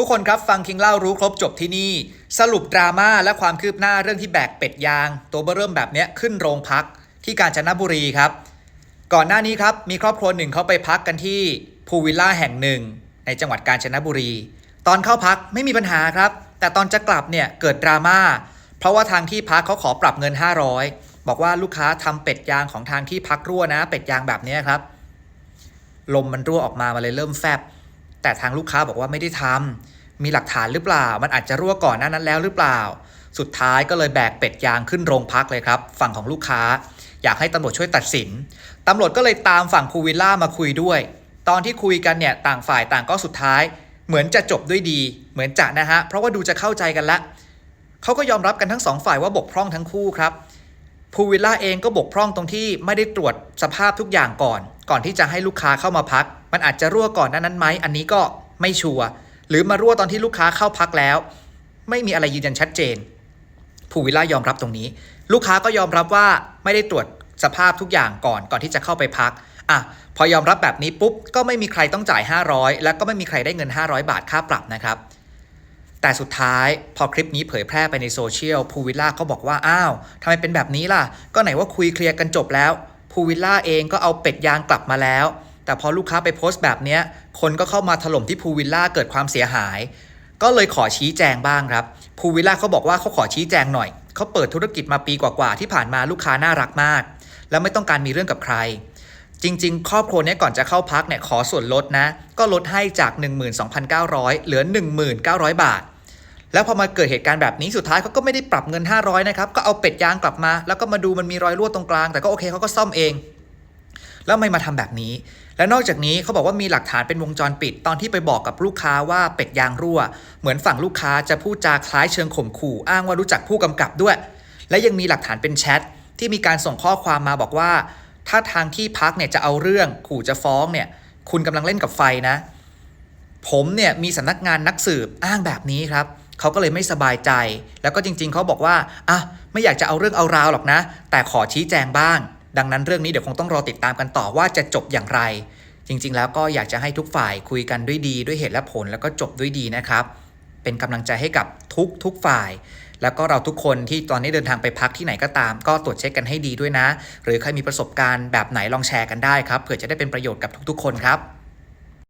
ทุกคนครับฟังคิงเล่ารู้ครบจบที่นี่ สรุปดราม่าและความคืบหน้าเรื่องที่แบกเป็ดยาง ตัวเบอร์เริ่มแบบนี้ขึ้นโรงพักที่กาญจนบุรีครับ ก่อนหน้านี้ครับมีครอบครัวหนึ่งเขาไปพักกันที่พูลวิลล่าแห่งหนึ่ง ในจังหวัดกาญจนบุรี ตอนเข้าพักไม่มีปัญหาครับ แต่ตอนจะกลับเนี่ยเกิดดราม่าเพราะว่าทางที่พักเขาขอปรับเงิน 500 บอกว่าลูกค้าทำเป็ดยางของทางที่พักรั่วนะ เป็ดยางแบบนี้ครับลมมันรั่วออกมามาเลยเริ่มแฟบ แต่ทางลูกค้าบอกว่าไม่ได้ทำมีหลักฐานหรือเปล่า มันอาจจะรั่วก่อนหน้านั้นแล้วหรือเปล่า สุดท้ายก็เลยแบกเป็ดยางขึ้นโรงพักเลยครับ ฝั่งของลูกค้า อยากให้ตำรวจช่วยตัดสินตำรวจก็เลยตามฝั่งพูวิลล่ามาคุยด้วย ตอนที่คุยกันเนี่ยต่างฝ่ายต่างก็สุดท้าย เหมือนจะจบด้วยดี เหมือนจะนะฮะเพราะว่าดูจะเข้าใจกันละเขาก็ยอมรับกันทั้งสองฝ่ายว่าบกพร่องทั้งคู่ครับ พูวิลล่าเองก็บกพร่องตรงที่ไม่ได้ตรวจสภาพทุกอย่างก่อน ก่อนที่จะให้ลูกค้าเข้ามาพัก มันอาจจะรั่วก่อนหนานั้นไหมอันนี้ก็ไม่ชัวร์หรือมารั่วตอนที่ลูกค้าเข้าพักแล้ว ไม่มีอะไรยืนยันชัดเจนภูวิลล่ายอมรับตรงนี้ ลูกค้าก็ยอมรับว่าไม่ได้ตรวจสภาพทุกอย่างก่อนก่อนที่จะเข้าไปพักอะพอยอมรับแบบนี้ปุ๊บก็ไม่มีใครต้องจ่าย 500 แล้วก็ไม่มีใครได้เงิน 500 บาทค่าปรับนะครับ แต่สุดท้ายพอคลิปนี้เผยแพร่ไปในโซเชียลภูวิลล่าก็บอกว่า อ้าวทำไมเป็นแบบนี้ล่ะ ก็ไหนว่าคุยเคลียร์กันจบแล้วภูวิลล่าเองก็เอาเป็ดยางกลับมาแล้ว แต่พอลูกค้าไปโพสต์แบบนี้คนก็เข้ามาถล่มที่ภูวิลล่าเกิดความเสียหาย ก็เลยขอชี้แจงบ้างครับภูวิลล่าเขาบอกว่าเขาขอชี้แจงหน่อยเขาเปิดธุรกิจมาปีกว่าๆที่ผ่านมาลูกค้าน่ารักมาก แล้วไม่ต้องการมีเรื่องกับใคร จริง ๆ ครอบครัวนี้ก่อนจะเข้าพักเนี่ยขอส่วนลดนะ ก็ลดให้จาก 12,900 เหลือ 1,900 บาท แล้วพอมาเกิดเหตุการณ์แบบนี้สุดท้ายเขาก็ไม่ได้ปรับเงิน 500 นะครับ ก็เอาเป็ดยางกลับมา แล้วก็มาดูมันมีรอยรั่วตรงกลาง แต่ก็โอเคเขาก็ซ่อมเอง แล้วไม่มาทำแบบนี้ และนอกจากนี้เขาบอกว่ามีหลักฐานเป็นวงจรปิด ตอนที่ไปบอกกับลูกค้าว่าเป็ดยางรั่ว เหมือนฝั่งลูกค้าจะพูดจาคล้ายเชิงข่มขู่ อ้างว่ารู้จักผู้กำกับด้วย และยังมีหลักฐานเป็นแชทที่มีการส่งข้อความมาบอกว่า ถ้าทางที่พักเนี่ยจะเอาเรื่องขู่จะฟ้องเนี่ยคุณกำลังเล่นกับไฟนะ ผมเนี่ยมีสำนักงานนักสืบอ้างแบบนี้ครับเขาก็เลยไม่สบายใจ แล้วก็จริง ๆเขาบอกว่าอะไม่อยากจะเอาเรื่องเอาราวหรอกนะ แต่ขอชี้แจงบ้าง ดังนั้นเรื่องนี้เดี๋ยวคงต้องรอติดตามกันต่อว่าจะจบอย่างไร จริง ๆ แล้วก็อยากจะให้ทุกฝ่ายคุยกันด้วยดีด้วยเหตุและผลแล้วก็จบด้วยดีนะครับ เป็นกำลังใจให้กับทุกทุกฝ่าย แล้วก็เราทุกคนที่ตอนนี้เดินทางไปพักที่ไหนก็ตาม ก็ตรวจเช็คกันให้ดีด้วยนะ หรือใครมีประสบการณ์แบบไหนลองแชร์กันได้ครับเผื่อจะได้เป็นประโยชน์กับทุกๆ คนครับ